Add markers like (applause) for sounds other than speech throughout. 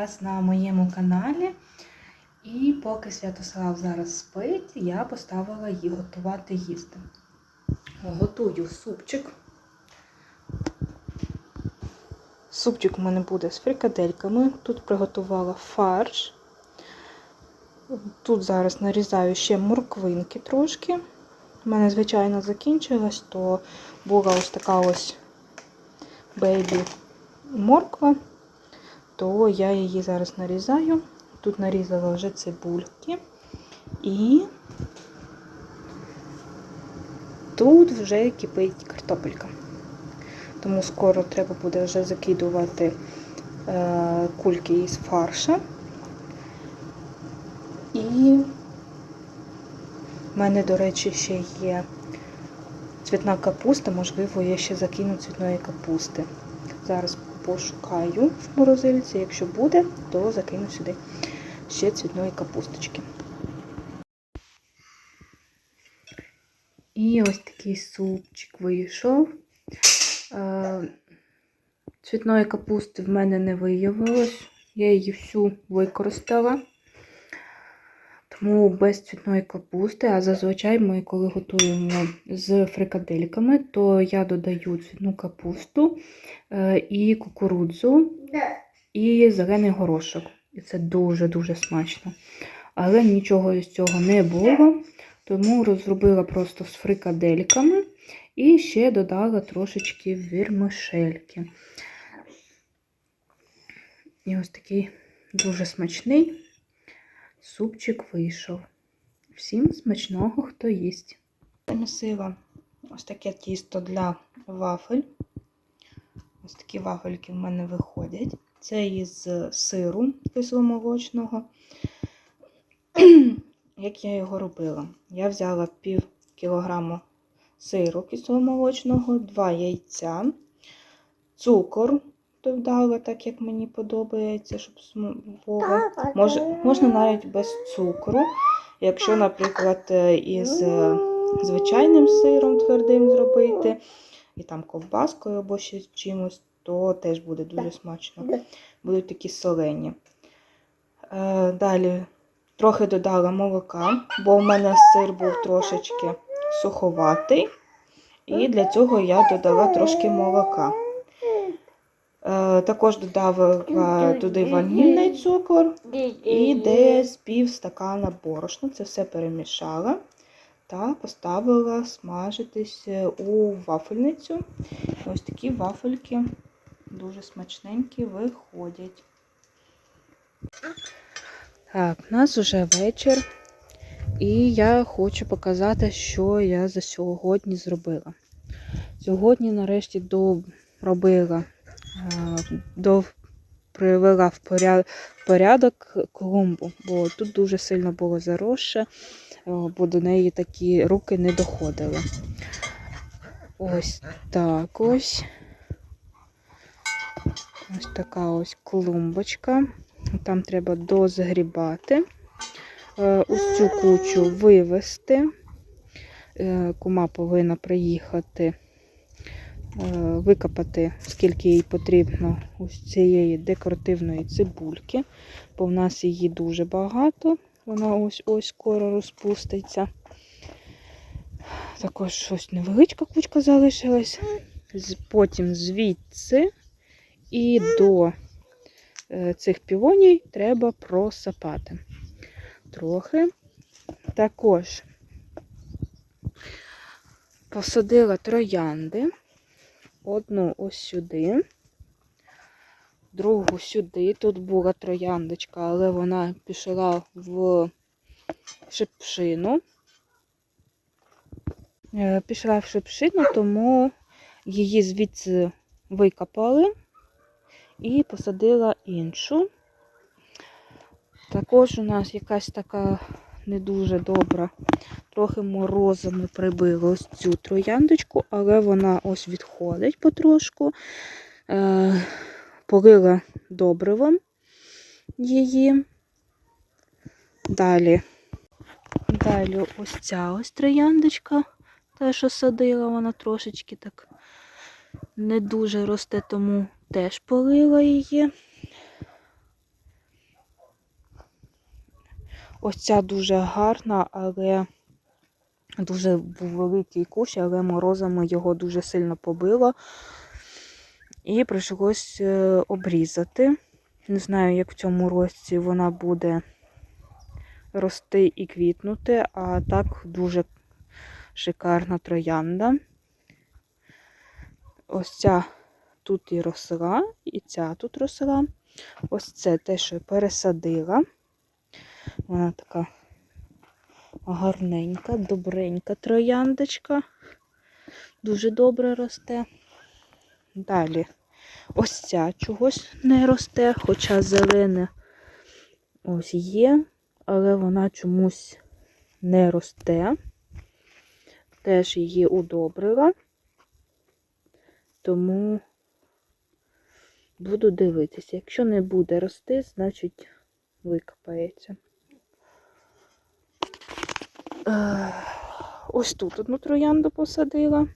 вас на моєму каналі. І поки Святослав зараз спить, я поставила її готувати їсти. Готую супчик. Супчик у мене буде з фрикадельками. Тут приготувала фарш. Тут зараз нарізаю ще морквинки трошки. У мене, звичайно, закінчилась, то була ось така ось бейбі морква, то я її зараз нарізаю. Тут нарізала вже цибульки. І тут вже кипить картопелька. Тому скоро треба буде вже закидувати е, кульки із фарша. І в мене, до речі, ще є цвітна капуста, можливо, я ще закину цвітної капусти. Зараз пошукаю в морозильці, якщо буде, то закину сюди ще цвітної капусточки. І ось такий супчик вийшов. Е, Цвітної капусти в мене не виявилось. Я її всю використала. Тому без цвітної капусти, а зазвичай ми, коли готуємо з фрикадельками, то я додаю цвітну капусту е, і кукурудзу, і зелений горошок. І це дуже-дуже смачно. Але нічого з цього не було, тому розробила просто з фрикадельками і ще додала трошечки вірмишельки. І ось такий дуже смачний супчик вийшов. Всім смачного, хто їсть. Замісила ось таке тісто для вафель. Ось такі вафельки в мене виходять. Це із сиру кисломолочного. (clears throat) Як я його робила? Я взяла пів кілограму сиру кисломолочного, два яйця, цукор додала, так як мені подобається, щоб було. Може, можна навіть без цукру. Якщо, наприклад, е, із е, звичайним сиром твердим зробити, і там ковбаскою або ще чимось, то теж буде дуже смачно. Будуть такі солені. Е, Далі трохи додала молока, бо в мене сир був трошечки суховатий. І для цього я додала трошки молока. Е, Також додала туди ванільний цукор і десь пів стакана борошна. Це все перемішала та поставила смажитись у вафельницю. Ось такі вафельки дуже смачненькі виходять. Так, у нас вже вечір. І я хочу показати, що я за сьогодні зробила. Сьогодні, нарешті, доробила, до, привела в порядок клумбу, бо тут дуже сильно було заросше, бо до неї такі руки не доходили. Ось так ось. Ось така ось клумбочка. Там треба дозгрібати. Ось цю кучу вивезти. Е, Кума повинна приїхати, е, викопати, скільки їй потрібно ось цієї декоративної цибульки, бо в нас її дуже багато. Вона ось ось скоро розпуститься. Також ось невеличка кучка залишилась. Потім звідси і до е, цих півоній треба просапати трохи. Також посадила троянди. Одну ось сюди, другу сюди. Тут була трояндочка, але вона пішла в шипшину. Е, пішла в шипшину, тому її звідси викопали і посадила іншу. Також у нас якась така не дуже добра, трохи морозами прибило ось цю трояндочку, але вона ось відходить потрошку. Е, Полила добривом її. Далі, далі ось ця ось трояндочка, те, що садила, вона трошечки так не дуже росте, тому теж полила її. Ось ця дуже гарна, але дуже був великий кущ, але морозами його дуже сильно побило. І прийшлось е, обрізати. Не знаю, як в цьому році вона буде рости і квітнути, а так дуже шикарна троянда. Ось ця тут і росла, і ця тут росла. Ось це те, що я пересадила. Вона така гарненька, добренька трояндочка. Дуже добре росте. Далі ось ця чогось не росте, хоча зелене ось є, але вона чомусь не росте. Теж її удобрила, тому буду дивитися. Якщо не буде рости, значить викопається. Е, Ось тут одну троянду посадила.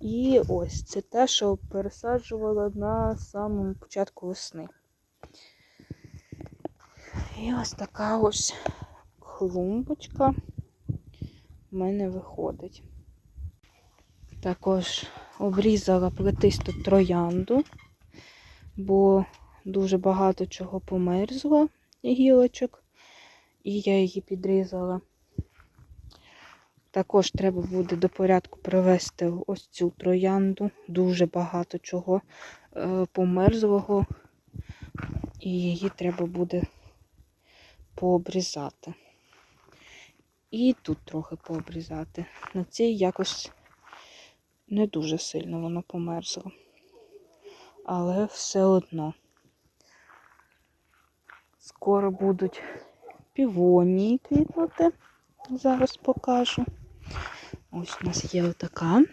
І ось це те, що пересаджувала на самому початку весни. І ось така ось клумбочка в мене виходить. Також обрізала плетисту троянду, бо дуже багато чого померзло гілочок, і я її підрізала. Також треба буде до порядку привести ось цю троянду. Дуже багато чого е, померзлого, і її треба буде пообрізати. І тут трохи пообрізати. На цій якось не дуже сильно воно померзло. Але все одно. Скоро будуть півонії квітнути. Зараз покажу. Ось у нас є отака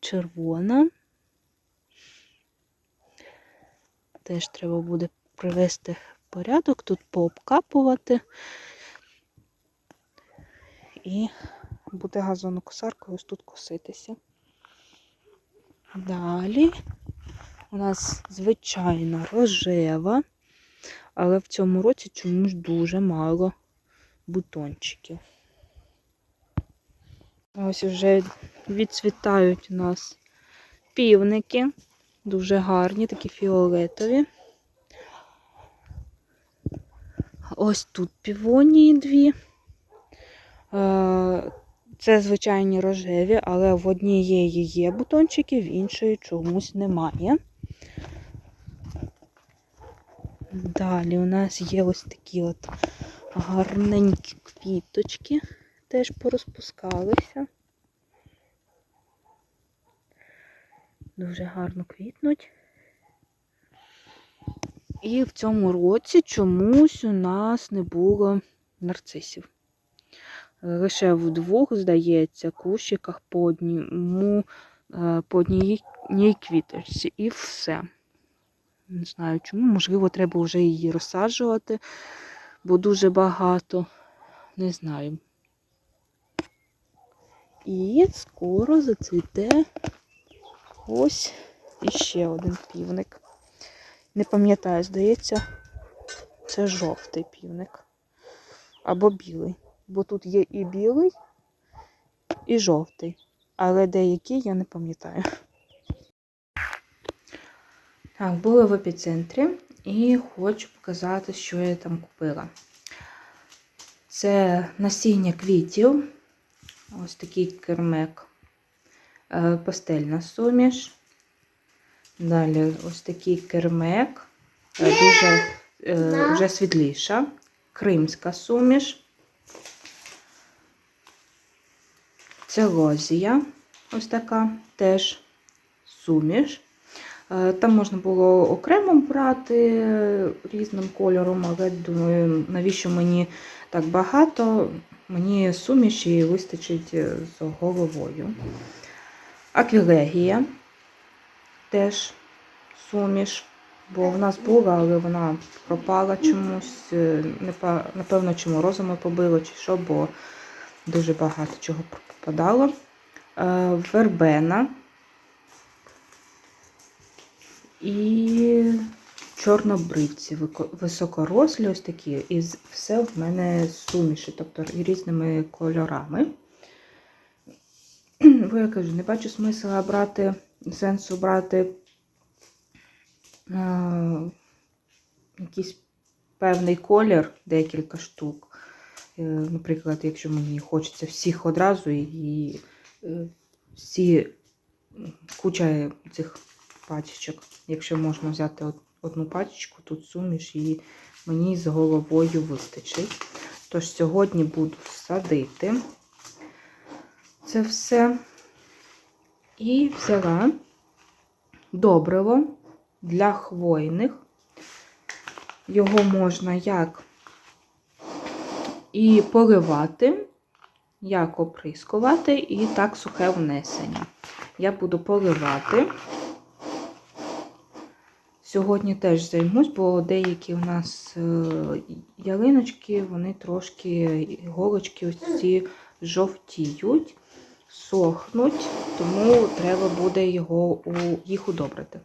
червона. Теж треба буде привести порядок, тут пообкапувати. І буде газонокосаркою ось тут коситися. Далі у нас звичайна рожева, але в цьому році чомусь дуже мало бутончиків. Ось вже відцвітають у нас півники. Дуже гарні, такі фіолетові. Ось тут півонії дві. Е, Це звичайні рожеві, але в однієї є бутончики, в іншої чомусь немає. Далі у нас є ось такі от гарненькі квіточки, теж порозпускалися. Дуже гарно квітнуть. І в цьому році чомусь у нас не було нарцисів. Лише в двох, здається, кущиках по одному, е, по одній квіточці. І все. Не знаю чому, можливо, треба вже її розсаджувати, бо дуже багато. Не знаю. І скоро зацвіте ось іще один півник. Не пам'ятаю, здається, це жовтий півник. Або білий. Бо тут є і білий, і жовтий. Але деякі я не пам'ятаю. Так, була в епіцентрі і хочу показати, що я там купила. Це насіння квітів. Ось такий кермек, е, пастельна суміш. Далі ось такий кермек, е, дуже е, вже світліша, кримська суміш. Це лозія, ось така теж суміш. Е, Там можна було окремо брати різним кольором, але думаю, навіщо мені так багато, мені суміші вистачить з головою. Аквілегія теж суміш, бо в нас була, але вона пропала чомусь. е, Напевно, чи морозами побило, чи що, бо дуже багато чого пропадало. Е, Вербена. І чорнобривці, високорослі, ось такі. І все в мене суміші, тобто різними кольорами. (clears throat) Бо я кажу, не бачу смисла брати, сенсу брати е, якийсь певний колір, декілька штук. Е, Наприклад, якщо мені хочеться всіх одразу і е, всі куча цих пачечок. Якщо можна взяти одну пачечку, тут суміш, і мені з головою вистачить. Тож сьогодні буду садити це все. І взяла добриво для хвойних. Його можна як і поливати, як оприскувати, і так сухе внесення. Я буду поливати. Сьогодні теж займусь, бо деякі у нас е, ялиночки, вони трошки голочки ось ці жовтіють, сохнуть, тому треба буде його, їх удобрити.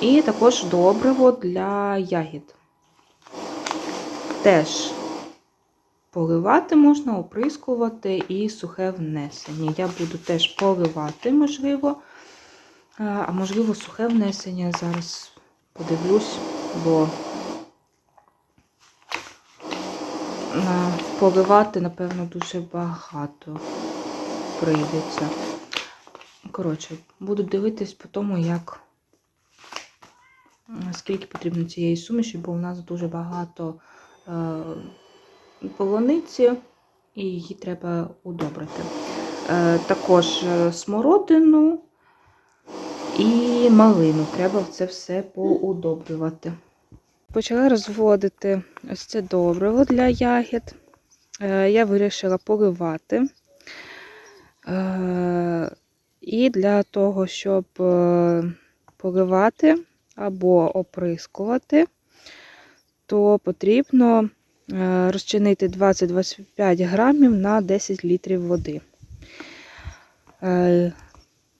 І також добриво для ягід. Теж поливати можна, оприскувати і сухе внесення. Я буду теж поливати, можливо, а а можливо, сухе внесення. Зараз подивлюсь, бо поливати, напевно, дуже багато прийдеться. Коротше, буду дивитись по тому, як скільки потрібно цієї суміші, бо у нас дуже багато е, полуниці, і її треба удобрити. Е, також е, смородину і малину. Треба це все поудобрювати. Почала розводити ось це добриво для ягід. Е, я вирішила поливати. Е, і для того, щоб е, поливати або оприскувати, то потрібно розчинити 20-25 грамів на 10 літрів води.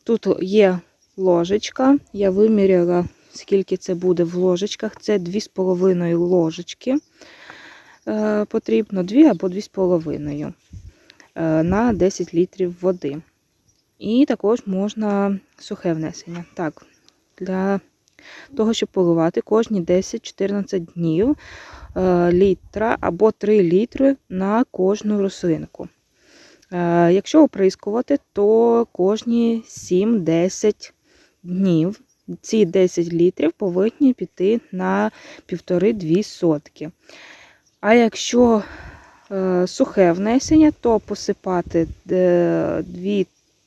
Тут є ложечка. Я виміряла, скільки це буде в ложечках. Це 2,5 ложечки. Е, Потрібно 2 або 2,5 е, на 10 літрів води. І також можна сухе внесення. Так, для того, щоб поливати кожні 10-14 днів е, літра або 3 літри на кожну рослинку. Якщо оприскувати, то кожні 7-10 днів ці 10 літрів повинні піти на 1,5-2 сотки. А якщо е, сухе внесення, то посипати е,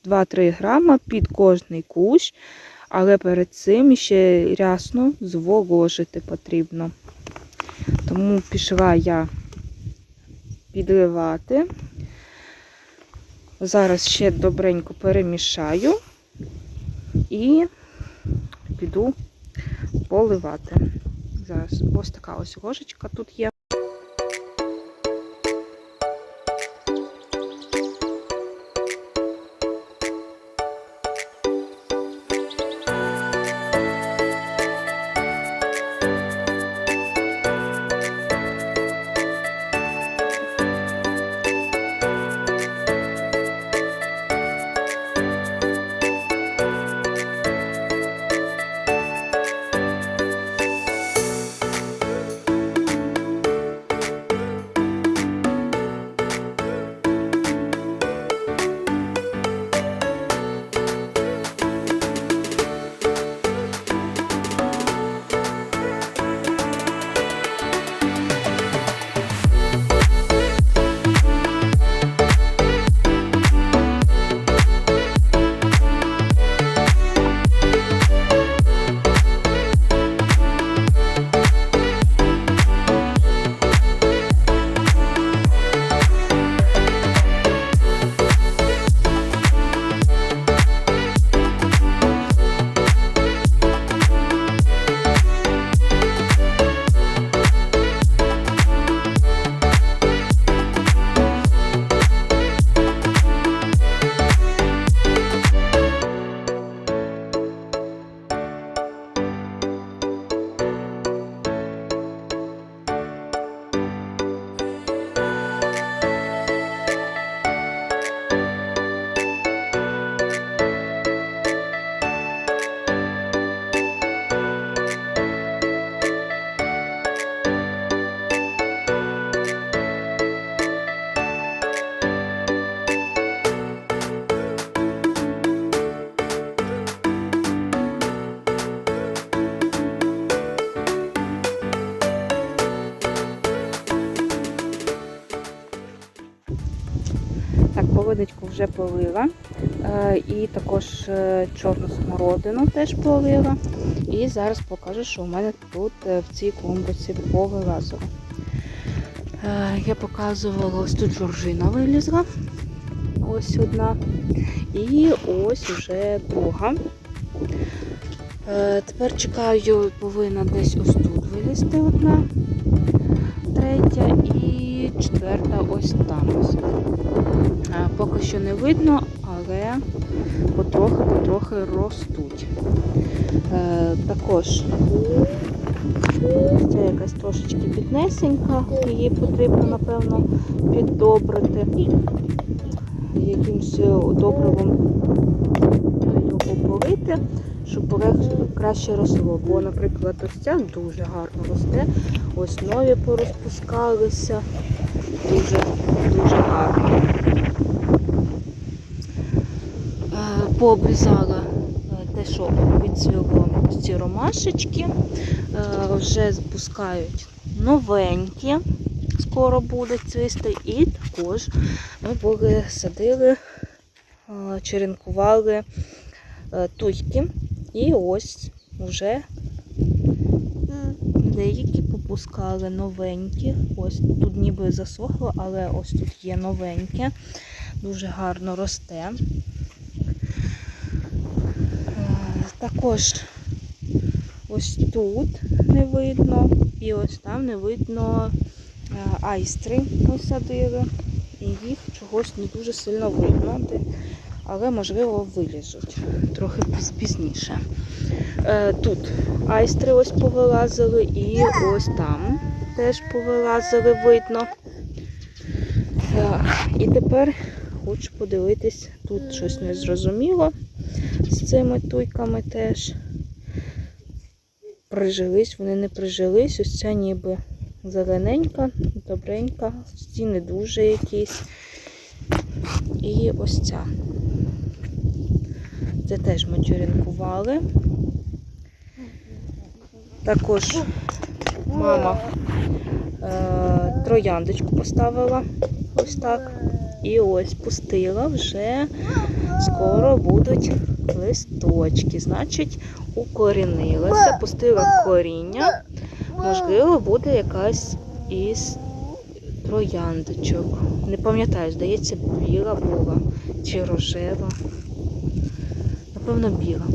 2-3 грама під кожний кущ, але перед цим ще рясно зволожити потрібно. Тому пішла я підливати. Зараз ще добренько перемішаю і піду поливати. Зараз ось така ось ложечка тут є. Полила. Е, І також е, чорну смородину теж полила. І зараз покажу, що у мене тут е, в цій клумбочці повилазило. Я показувала, ось тут жоржина вилізла. Ось одна. І ось уже друга. Тепер чекаю, повинна десь ось тут вилізти одна, третя і четверта ось там. Е, Поки що не видно, але потрохи-потрохи ростуть. Е, Також це якась трошечки піднесенька, її потрібно, напевно, піддобрити якимось добривом його полити, щоб краще росло. Бо, наприклад, ось ця дуже гарно росте. Ось нові порозпускалися. Дуже, дуже гарно. Е, Пообрізала е, те, що відцвіло ці ромашечки. Е, Вже запускають новенькі. Скоро будуть цвісти. І також ми були садили, черенкували туйки. І ось вже деякі попускали новенькі. Ось тут ніби засохло, але ось тут є новеньке. Дуже гарно росте. Е, Також ось тут не видно, і ось там не видно е, айстри ми. І їх чогось не дуже сильно видно, але можливо вилізуть трохи пізніше. Е, Тут айстри ось повилазили і ось там теж повилазили, видно. І тепер хочу подивитись, тут щось незрозуміло з цими туйками теж. Прижились, вони не прижились, ось ця ніби зелененька, добренька, не дуже якісь. І ось ця. Це теж ми. Також мама е, трояндочку поставила ось так. І ось пустила вже скоро будуть листочки. Значить, укорінилася, пустила коріння. Можливо, буде якась із трояндочок. Не пам'ятаю, здається, біла була чи рожева. Напевно, біла.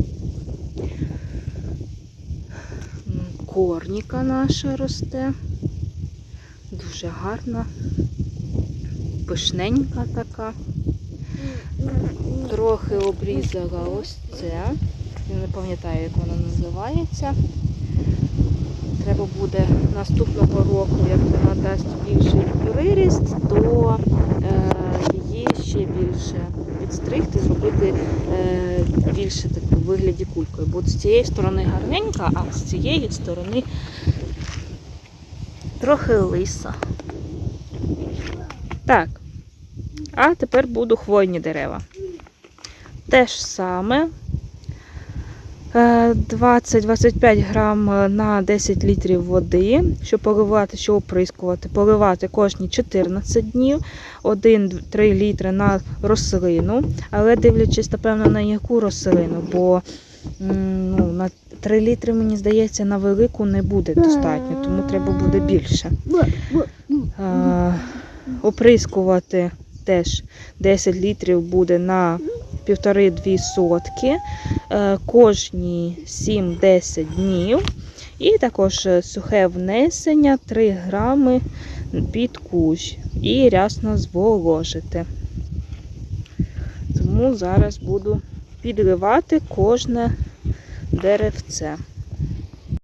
Корніка наша росте. Дуже гарна. Пишненька така. Трохи обрізала ось це. Я не пам'ятаю, як вона називається. Треба буде наступного року, як вона дасть більший приріст, то е, її ще більше підстригти, зробити е, більше так у вигляді кулькою. Бо з цієї сторони гарненька, а з цієї сторони трохи лиса. Так. А тепер буду хвойні дерева. Те ж саме. Е, 20-25 грам на 10 літрів води, щоб поливати, що оприскувати. Поливати кожні 14 днів, 1-3 літри на рослину, але дивлячись, напевно, на яку рослину, бо ну, на 3 літри, мені здається, на велику не буде достатньо, тому треба буде більше. Е, Оприскувати теж 10 літрів буде на 1,5-2 сотки е, кожні 7-10 днів. І також е, сухе внесення 3 грами під кущ і рясно зволожити. Тому зараз буду підливати кожне деревце.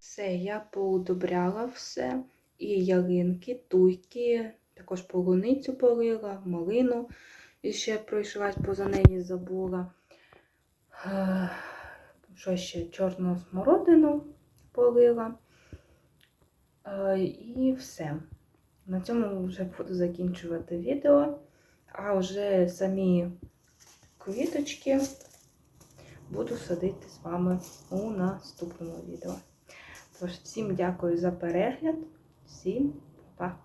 Все, я поудобряла все. І ялинки, туйки, також полуницю полила, малину і ще пройшлась, поза неї забула. Е, Що ще? Чорну смородину полила. Е, І все. На цьому вже буду закінчувати відео. А вже самі квіточки буду садити з вами у наступному відео. Тож, всім дякую за перегляд, всім па!